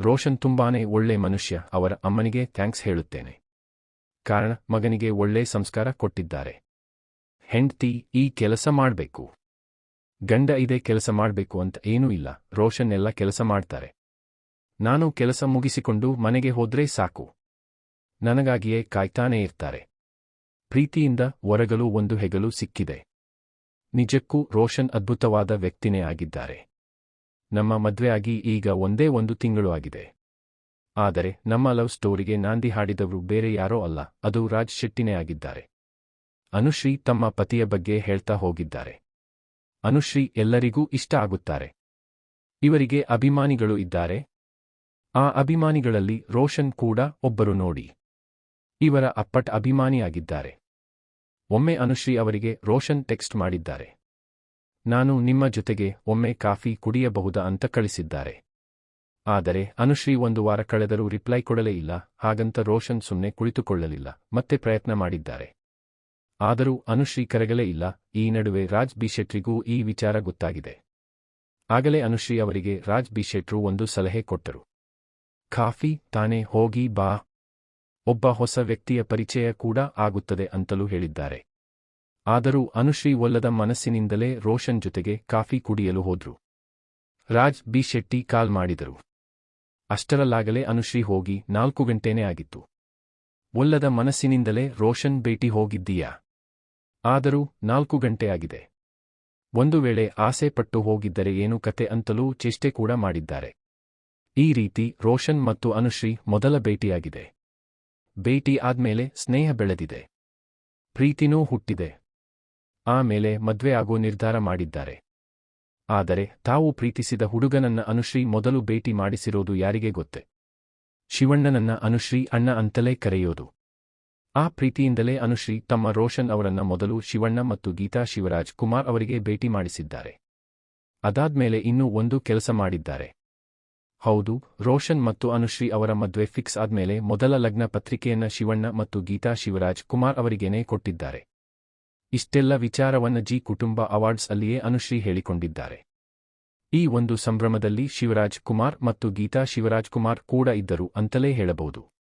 ರೋಷನ್ ತುಂಬಾನೇ ಒಳ್ಳೆ ಮನುಷ್ಯ, ಅವರ ಅಮ್ಮನಿಗೆ ಥ್ಯಾಂಕ್ಸ್ ಹೇಳುತ್ತೇನೆ. ಕಾರಣ, ಮಗನಿಗೆ ಒಳ್ಳೆ ಸಂಸ್ಕಾರ ಕೊಟ್ಟಿದ್ದಾರೆ. ಹೆಂಡ್ತಿ, ಈ ಕೆಲಸ ಮಾಡಬೇಕು. ಗಂಡ ಇದೇ ಕೆಲಸ ಮಾಡಬೇಕು ಅಂತ ಏನೂ ಇಲ್ಲ, ರೋಷನ್ ಎಲ್ಲ ಕೆಲಸ ಮಾಡ್ತಾರೆ. ನಾನು ಕೆಲಸ ಮುಗಿಸಿಕೊಂಡು ಮನೆಗೆ ಹೋದ್ರೆ ಸಾಕು. ನನಗಾಗಿಯೇ ಕಾಯ್ತಾನೇ ಇರ್ತಾರೆ. ಪ್ರೀತಿಯಿಂದ ಹೊರಗಲು ಒಂದು ಹೆಗಲು ಸಿಕ್ಕಿದೆ. ನಿಜಕ್ಕೂ ರೋಷನ್ ಅದ್ಭುತವಾದ ವ್ಯಕ್ತಿನೇ ಆಗಿದ್ದಾರೆ. ನಮ್ಮ ಮದ್ವೆಯಾಗಿ ಈಗ ಒಂದೇ ಒಂದು ತಿಂಗಳು ಆಗಿದೆ. ಆದರೆ ನಮ್ಮ ಲವ್ ಸ್ಟೋರಿಗೆ ನಾಂದಿ ಹಾಡಿದವರು ಬೇರೆ ಯಾರೋ ಅಲ್ಲ, ಅದು ರಾಜ್ ಶೆಟ್ಟಿನೇ ಆಗಿದ್ದಾರೆ. ಅನುಶ್ರೀ ತಮ್ಮ ಪತಿಯ ಬಗ್ಗೆ ಹೇಳ್ತಾ ಹೋಗಿದ್ದಾರೆ. ಅನುಶ್ರೀ ಎಲ್ಲರಿಗೂ ಇಷ್ಟ ಆಗುತ್ತಾರೆ. ಇವರಿಗೆ ಅಭಿಮಾನಿಗಳು ಇದ್ದಾರೆ. ಆ ಅಭಿಮಾನಿಗಳಲ್ಲಿ ರೋಷನ್ ಕೂಡ ಒಬ್ಬರು ನೋಡಿ. ಇವರ ಅಪ್ಪಟ್ ಅಭಿಮಾನಿಯಾಗಿದ್ದಾರೆ. ಒಮ್ಮೆ ಅನುಶ್ರೀ ಅವರಿಗೆ ರೋಷನ್ ಟೆಕ್ಸ್ಟ್ ಮಾಡಿದ್ದಾರೆ. ನಾನು ನಿಮ್ಮ ಜೊತೆಗೆ ಒಮ್ಮೆ ಕಾಫಿ ಕುಡಿಯಬಹುದಾ ಅಂತ ಕಳಿಸಿದ್ದಾರೆ. ಆದರೆ ಅನುಶ್ರೀ ಒಂದು ವಾರ ಕಳೆದರೂ ರಿಪ್ಲೈ ಕೊಡಲೇ ಇಲ್ಲ, ಹಾಗಂತ ರೋಷನ್ ಸುಮ್ಮನೆ ಕುಳಿತುಕೊಳ್ಳಲಿಲ್ಲ, ಮತ್ತೆ ಪ್ರಯತ್ನ ಮಾಡಿದ್ದಾರೆ. ಆದರೂ ಅನುಶ್ರೀ ಕರೆಗಲೇ ಇಲ್ಲ, ಈ ನಡುವೆ ರಾಜ್ ಬಿಶೆಟ್ರಿಗೂ ಈ ವಿಚಾರ ಗೊತ್ತಾಗಿದೆ. ಆಗಲೇ ಅನುಶ್ರೀ ಅವರಿಗೆ ರಾಜ್ ಬಿಶೆಟ್ರು ಒಂದು ಸಲಹೆ ಕೊಟ್ಟರು. ಕಾಫಿ, ತಾನೇ ಹೋಗಿ ಬಾ. ಒಬ್ಬ ಹೊಸ ವ್ಯಕ್ತಿಯ ಪರಿಚಯ ಕೂಡ ಆಗುತ್ತದೆ ಅಂತಲೂ ಹೇಳಿದ್ದಾರೆ. ಆದರೂ ಅನುಶ್ರೀ ಒಲ್ಲದ ಮನಸ್ಸಿನಿಂದಲೇ ರೋಷನ್ ಜೊತೆಗೆ ಕಾಫಿ ಕುಡಿಯಲು ಹೋದ್ರು. ರಾಜ್ ಬಿ ಶೆಟ್ಟಿ ಕಾಲ್ ಮಾಡಿದರು. ಅಷ್ಟರಲ್ಲಾಗಲೇ ಅನುಶ್ರೀ ಹೋಗಿ ನಾಲ್ಕು ಗಂಟೆನೇ ಆಗಿತ್ತು. ಒಲ್ಲದ ಮನಸ್ಸಿನಿಂದಲೇ ರೋಷನ್ ಭೇಟಿ ಹೋಗಿದ್ದೀಯಾ? ಆದರೂ ನಾಲ್ಕು ಗಂಟೆಯಾಗಿದೆ ಒಂದು ವೇಳೆ ಆಸೆ ಪಟ್ಟು ಹೋಗಿದ್ದರೆ ಏನು ಕತೆ ಅಂತಲೂ ಚೇಷ್ಟೆ ಕೂಡ ಮಾಡಿದ್ದಾರೆ. ಈ ರೀತಿ ರೋಷನ್ ಮತ್ತು ಅನುಶ್ರೀ ಮೊದಲ ಭೇಟಿಯಾಗಿದೆ. ಭೇಟಿ ಆದ್ಮೇಲೆ ಸ್ನೇಹ ಬೆಳೆದಿದೆ. ಪ್ರೀತಿನೂ ಹುಟ್ಟಿದೆ. ಆಮೇಲೆ ಮದ್ವೆ ಆಗೋ ನಿರ್ಧಾರ ಮಾಡಿದ್ದಾರೆ. ಆದರೆ ತಾವು ಪ್ರೀತಿಸಿದ ಹುಡುಗನನ್ನ ಅನುಶ್ರೀ ಮೊದಲು ಭೇಟಿ ಮಾಡಿಸಿರೋದು ಯಾರಿಗೆ ಗೊತ್ತೆ? ಶಿವಣ್ಣನನ್ನ ಅನುಶ್ರೀ ಅಣ್ಣ ಅಂತಲೇ ಕರೆಯೋದು. ಆ ಪ್ರೀತಿಯಿಂದಲೇ ಅನುಶ್ರೀ ತಮ್ಮ ರೋಷನ್ ಅವರನ್ನ ಮೊದಲು ಶಿವಣ್ಣ ಮತ್ತು ಗೀತಾ ಶಿವರಾಜ್ ಕುಮಾರ್ ಅವರಿಗೆ ಭೇಟಿ ಮಾಡಿಸಿದ್ದಾರೆ. ಅದಾದ್ಮೇಲೆ ಇನ್ನೂ ಒಂದು ಕೆಲಸ ಮಾಡಿದ್ದಾರೆ. ಹೌದು, ರೋಷನ್ ಮತ್ತು ಅನುಶ್ರೀ ಅವರ ಮದ್ವೆ ಫಿಕ್ಸ್ ಆದ್ಮೇಲೆ ಮೊದಲ ಲಗ್ನ ಪತ್ರಿಕೆಯನ್ನ ಶಿವಣ್ಣ ಮತ್ತು ಗೀತಾ ಶಿವರಾಜ್ ಕುಮಾರ್ ಅವರಿಗೇನೇ ಕೊಟ್ಟಿದ್ದಾರೆ. ಇಷ್ಟೆಲ್ಲ ವಿಚಾರವನ್ನ ಜಿ ಕುಟುಂಬ ಅವಾರ್ಡ್ಸ್ ಅಲ್ಲಿಯೇ ಅನುಶ್ರೀ ಹೇಳಿಕೊಂಡಿದ್ದಾರೆ. ಈ ಒಂದು ಸಂಭ್ರಮದಲ್ಲಿ ಶಿವರಾಜ್ ಕುಮಾರ್ ಮತ್ತು ಗೀತಾ ಶಿವರಾಜ್ ಕುಮಾರ್ ಕೂಡ ಇದ್ದರು ಅಂತಲೇ ಹೇಳಬಹುದು.